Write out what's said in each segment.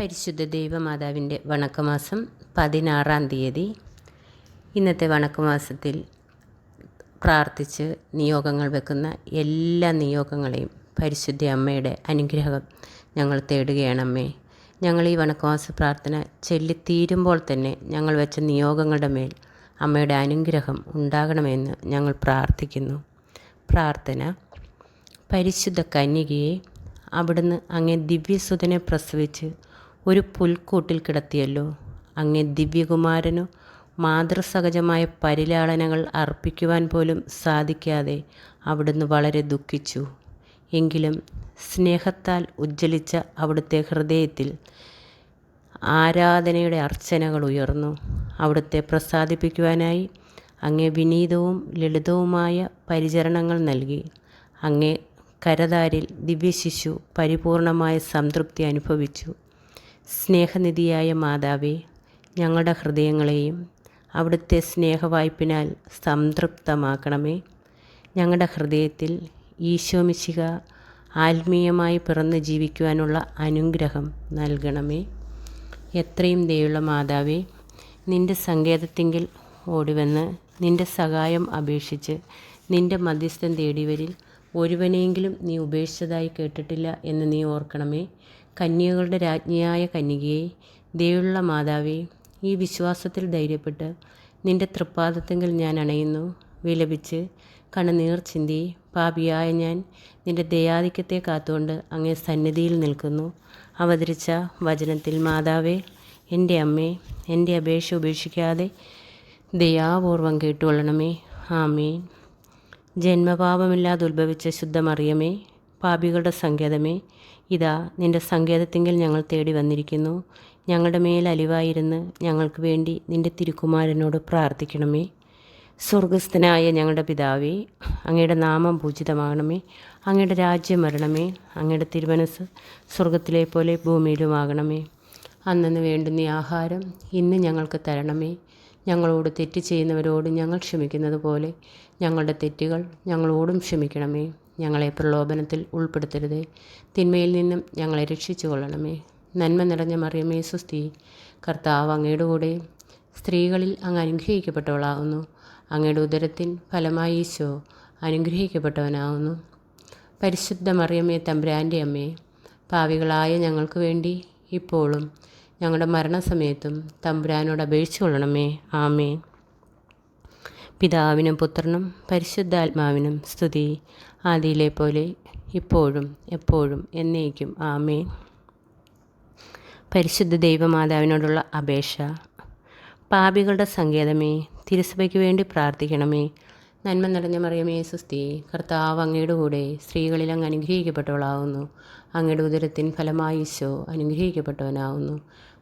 പരിശുദ്ധ ദൈവമാതാവിന്റെ വണക്കമാസം പതിനാറാം തീയതി. ഇന്നത്തെ വണക്കമാസത്തിൽ പ്രാർത്ഥിച്ച് നിയോഗങ്ങൾ വെക്കുന്ന എല്ലാ നിയോഗങ്ങളെയും പരിശുദ്ധ അമ്മയുടെ അനുഗ്രഹം ഞങ്ങൾ തേടുകയാണ് അമ്മേ. ഞങ്ങൾ ഈ വണക്കമാസ പ്രാർത്ഥന ചൊല്ലിത്തീരുമ്പോൾ തന്നെ ഞങ്ങൾ വെച്ച നിയോഗങ്ങളുടെ മേൽ അമ്മയുടെ അനുഗ്രഹം ഉണ്ടാകണമെന്ന് ഞങ്ങൾ പ്രാർത്ഥിക്കുന്നു. പ്രാർത്ഥന. പരിശുദ്ധ കന്യകയെ അവിടുന്ന് അങ്ങേ ദിവ്യസുതനെ പ്രസവിച്ച് ഒരു പുൽക്കൂട്ടിൽ കിടത്തിയല്ലോ. അങ്ങേ ദിവ്യകുമാരനു മാതൃസഹജമായ പരിലാളനകൾ അർപ്പിക്കുവാൻ പോലും സാധിക്കാതെ അവിടുന്ന് വളരെ ദുഃഖിച്ചു. എങ്കിലും സ്നേഹത്താൽ ഉജ്ജ്വലിച്ച അവിടുത്തെ ഹൃദയത്തിൽ ആരാധനയുടെ അർച്ചനകൾ ഉയർന്നു. അവിടുത്തെ പ്രസാദിപ്പിക്കുവാനായി അങ്ങേ വിനീതവും ലളിതവുമായ പരിചരണങ്ങൾ നൽകി. അങ്ങേ കരതാരിൽ ദിവ്യശിശു പരിപൂർണമായ സംതൃപ്തി അനുഭവിച്ചു. സ്നേഹനിധിയായ മാതാവേ ഞങ്ങളുടെ ഹൃദയങ്ങളെയും അവിടുത്തെ സ്നേഹവായ്പിനാൽ സംതൃപ്തമാക്കണമേ. ഞങ്ങളുടെ ഹൃദയത്തിൽ ഈശോമിശിക ആത്മീയമായി പിറന്ന് ജീവിക്കുവാനുള്ള അനുഗ്രഹം നൽകണമേ. എത്രയും ദയുള്ള മാതാവേ നിന്റെ സങ്കേതത്തിങ്കിൽ ഓടിവന്ന് നിന്റെ സഹായം അപേക്ഷിച്ച് നിന്റെ മധ്യസ്ഥം തേടിവരിൽ ഒരുവനെയെങ്കിലും നീ ഉപേക്ഷിച്ചതായി കേട്ടിട്ടില്ല എന്ന് നീ ഓർക്കണമേ. കന്യകളുടെ രാജ്ഞിയായ കന്യകയെ ദയുള്ള മാതാവേ ഈ വിശ്വാസത്തിൽ ധൈര്യപ്പെട്ട് നിന്റെ തൃപ്പാദത്തെങ്കിൽ ഞാൻ അണയുന്നു. വിലപിച്ച് കണ്ണുനീർ ചിന്തി പാപിയായ ഞാൻ നിന്റെ ദയാധിക്യത്തെ കാത്തുകൊണ്ട് അങ്ങേ സന്നിധിയിൽ നിൽക്കുന്നു. അവതരിച്ച വചനത്തിൽ മാതാവേ എന്റെ അമ്മേ എന്റെ അപേക്ഷ ഉപേക്ഷിക്കാതെ ദയാപൂർവം കേട്ടുകൊള്ളണമേ. ആമേൻ. ജന്മപാപമില്ലാതെ ഉത്ഭവിച്ച ശുദ്ധമറിയമേ പാപികളുടെ സങ്കേതമേ ഇതാ നിന്റെ സങ്കേതത്തിങ്കിൽ ഞങ്ങൾ തേടി വന്നിരിക്കുന്നു. ഞങ്ങളുടെ മേൽ അലിവായിരുന്ന് ഞങ്ങൾക്ക് വേണ്ടി നിന്റെ തിരുക്കുമാരനോട് പ്രാർത്ഥിക്കണമേ. സ്വർഗസ്ഥനായ ഞങ്ങളുടെ പിതാവേ അങ്ങയുടെ നാമം പൂജിതമാകണമേ. അങ്ങയുടെ രാജ്യം വരണമേ. അങ്ങയുടെ തിരുമനസ് സ്വർഗത്തിലെ പോലെ ഭൂമിയിലുമാകണമേ. അന്നു വേണ്ടുന്ന ആഹാരം ഇന്ന് ഞങ്ങൾക്ക് തരണമേ. ഞങ്ങളോട് തെറ്റ് ചെയ്യുന്നവരോട് ഞങ്ങൾ ക്ഷമിക്കുന്നത് പോലെ ഞങ്ങളുടെ തെറ്റുകൾ ഞങ്ങളോടും ക്ഷമിക്കണമേ. ഞങ്ങളെ പ്രലോഭനത്തിൽ ഉൾപ്പെടുത്തരുതേ. തിന്മയിൽ നിന്നും ഞങ്ങളെ രക്ഷിച്ചു കൊള്ളണമേ നന്മ നിറഞ്ഞ മറിയമേ സുസ്തി കർത്താവ് അങ്ങയുടെ കൂടെ സ്ത്രീകളിൽ അങ്ങ് അനുഗ്രഹിക്കപ്പെട്ടവളാകുന്നു. അങ്ങയുടെ ഉദരത്തിൻ ഫലമായി ഈശോ അനുഗ്രഹിക്കപ്പെട്ടവനാകുന്നു. പരിശുദ്ധ മറിയമ്മേ തമ്പുരാന്റെ അമ്മേ പാവികളായ ഞങ്ങൾക്ക് വേണ്ടി ഇപ്പോഴും ഞങ്ങളുടെ മരണസമയത്തും തമ്പുരാനോട് അപേക്ഷിച്ചു കൊള്ളണമേ ആമേ പിതാവിനും പുത്രനും പരിശുദ്ധാത്മാവിനും സ്തുതി. ആദിയിലെ പോലെ ഇപ്പോഴും എപ്പോഴും എന്നേക്കും. ആമേ പരിശുദ്ധ ദൈവമാതാവിനോടുള്ള അപേക്ഷ. പാപികളുടെ സങ്കേതമേ തിരുസഭയ്ക്ക് വേണ്ടി പ്രാർത്ഥിക്കണമേ. നന്മ നിറഞ്ഞ മറിയമേ സുസ്തി കർത്താവ് അങ്ങയുടെ കൂടെ സ്ത്രീകളിൽ അങ്ങ് അനുഗ്രഹിക്കപ്പെട്ടവളാകുന്നു അങ്ങയുടെ ഉദരത്തിൻ ഫലമായി ഈശോ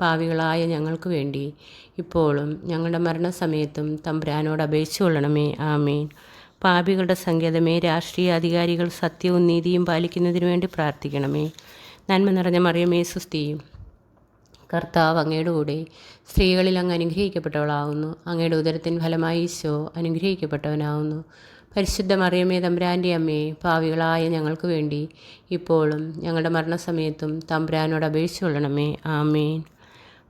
പാവികളായ ഞങ്ങൾക്ക് വേണ്ടി. ഇപ്പോഴും ഞങ്ങളുടെ മരണസമയത്തും തമ്പുരാനോട് അപേക്ഷിച്ചു കൊള്ളണമേ. ആമേൻ. പാപികളുടെ സങ്കേതമേ രാഷ്ട്രീയ അധികാരികൾ സത്യവും നീതിയും പാലിക്കുന്നതിനു വേണ്ടി പ്രാർത്ഥിക്കണമേ. നന്മ നിറഞ്ഞ മറിയമേ സുസ്തിയും കർത്താവ് അങ്ങയുടെ കൂടെ സ്ത്രീകളിൽ അങ്ങ് അനുഗ്രഹിക്കപ്പെട്ടവളാവുന്നു. അങ്ങയുടെ ഉദരത്തിൻ ഫലമായി ഈശോ അനുഗ്രഹിക്കപ്പെട്ടവനാവുന്നു. പരിശുദ്ധ മറിയമേ തമ്പുരാന്റെ അമ്മയെ പാവികളായ ഞങ്ങൾക്ക് വേണ്ടി ഇപ്പോഴും ഞങ്ങളുടെ മരണസമയത്തും തമ്പുരാനോട് അപേക്ഷിച്ചു കൊള്ളണമേ. ആമേൻ.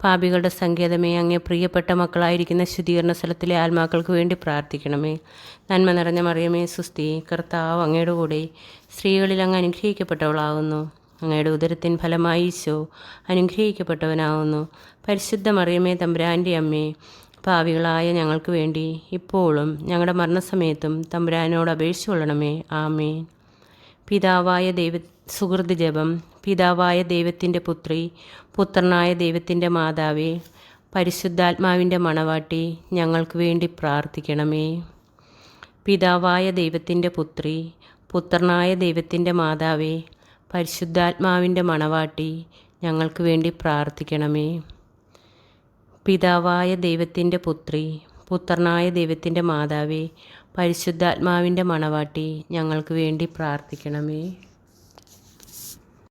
പാപികളുടെ സങ്കേതമേ അങ്ങേ പ്രിയപ്പെട്ട മക്കളായിരിക്കുന്ന ശുദ്ധീകരണ സ്ഥലത്തിലെ ആത്മാക്കൾക്ക് വേണ്ടി പ്രാർത്ഥിക്കണമേ. നന്മ നിറഞ്ഞ മറിയമേ സുസ്തി കർത്താവ് അങ്ങയുടെ കൂടെ സ്ത്രീകളിൽ അങ്ങ് അനുഗ്രഹിക്കപ്പെട്ടവളാകുന്നു. അങ്ങയുടെ ഉദരത്തിൻ ഫലമായി ഈശോ അനുഗ്രഹിക്കപ്പെട്ടവനാകുന്നു. പരിശുദ്ധ മറിയമേ തമ്പുരാന്റെ അമ്മേ പാവികളായ ഞങ്ങൾക്ക് വേണ്ടി ഇപ്പോഴും ഞങ്ങളുടെ മരണസമയത്തും തമ്പുരാനോട് അപേക്ഷിച്ചു കൊള്ളണമേ. പിതാവായ ദൈവ സുഹൃത് ജപം. പിതാവായ ദൈവത്തിന്റെ പുത്രി പുത്രനായ ദൈവത്തിന്റെ മാതാവേ പരിശുദ്ധാത്മാവിന്റെ മണവാട്ടി ഞങ്ങൾക്ക് വേണ്ടി പ്രാർത്ഥിക്കണമേ. പിതാവായ ദൈവത്തിന്റെ പുത്രി പുത്രനായ ദൈവത്തിന്റെ മാതാവേ പരിശുദ്ധാത്മാവിന്റെ മണവാട്ടി ഞങ്ങൾക്ക് വേണ്ടി പ്രാർത്ഥിക്കണമേ. പിതാവായ ദൈവത്തിന്റെ പുത്രി പുത്രനായ ദൈവത്തിന്റെ മാതാവേ പരിശുദ്ധാത്മാവിന്റെ മണവാട്ടി ഞങ്ങൾക്ക് വേണ്ടി പ്രാർത്ഥിക്കണമേ.